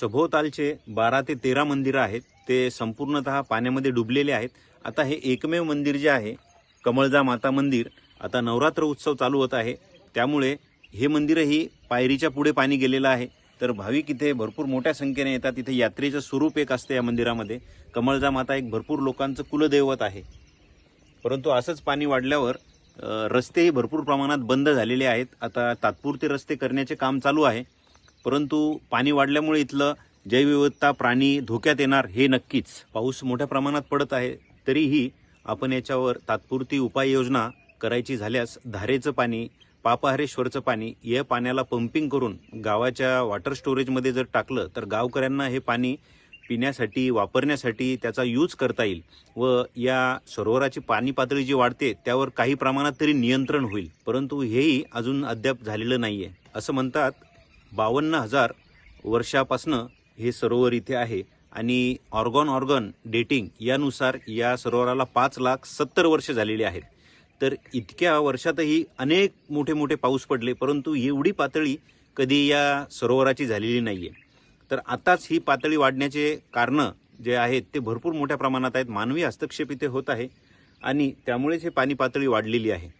सभोवतालचे बारा ते तेरा मंदिरं आहेत. ते संपूर्णतः पाण्यामध्ये डुबलेले आहेत. आता हे एकमेव मंदिर जे आहे कमळजा माता मंदिर आता नवरात्र उत्सव चालू होत आहे. त्यामुळे हे मंदिरही पायरीच्या पुढे पाणी गेलेलं आहे. तर भाविक इथे भरपूर मोठ्या संख्येने येतात. इथे यात्रेचं स्वरूप एक असते या मंदिरामध्ये. कमळजा माता एक भरपूर लोकांचं कुलदैवत आहे. परंतु असंच पाणी वाढल्यावर रस्तेही भरपूर प्रमाणात बंद झालेले आहेत. आता तात्पुरते रस्ते करण्याचे काम चालू आहे. परंतु पाणी वाढल्यामुळे इथलं जैवविविधता प्राणी धोक्यात येणार हे नक्कीच. पाऊस मोठ्या प्रमाणात पडत आहे तरीही आपण याच्यावर तात्पुरती उपाययोजना करायची झाल्यास धारेचं पाणी पापहारेश्वरचं पाणी या पाण्याला पंपिंग करून गावाच्या वॉटर स्टोरेजमध्ये जर टाकलं तर गावकऱ्यांना हे पाणी पिण्यासाठी वापरण्यासाठी त्याचा यूज करता येईल व या सरोवराची पाणी पातळी जी वाढते त्यावर काही प्रमाणात तरी नियंत्रण होईल. परंतु हेही अजून अद्याप झालेलं नाही आहे असं म्हणतात बावन्न हजार वर्षापासनं हे सरोवर इथे आहे आणि ऑर्गॉन ऑर्गन डेटिंग यानुसार या सरोवराला पाच लाख सत्तर वर्ष झालेली आहेत. तर इतक्या वर्षातही अनेक मोठे मोठे पाऊस पडले परंतु एवढी पातळी कधी या सरोवराची झालेली नाही आहे तर आताच ही पातळी वाढण्याचे कारणं जे आहेत ते भरपूर मोठ्या प्रमाणात आहेत. मानवी हस्तक्षेप इथे होत आहे आणि त्यामुळेच हे पाणी पातळी वाढलेली आहे.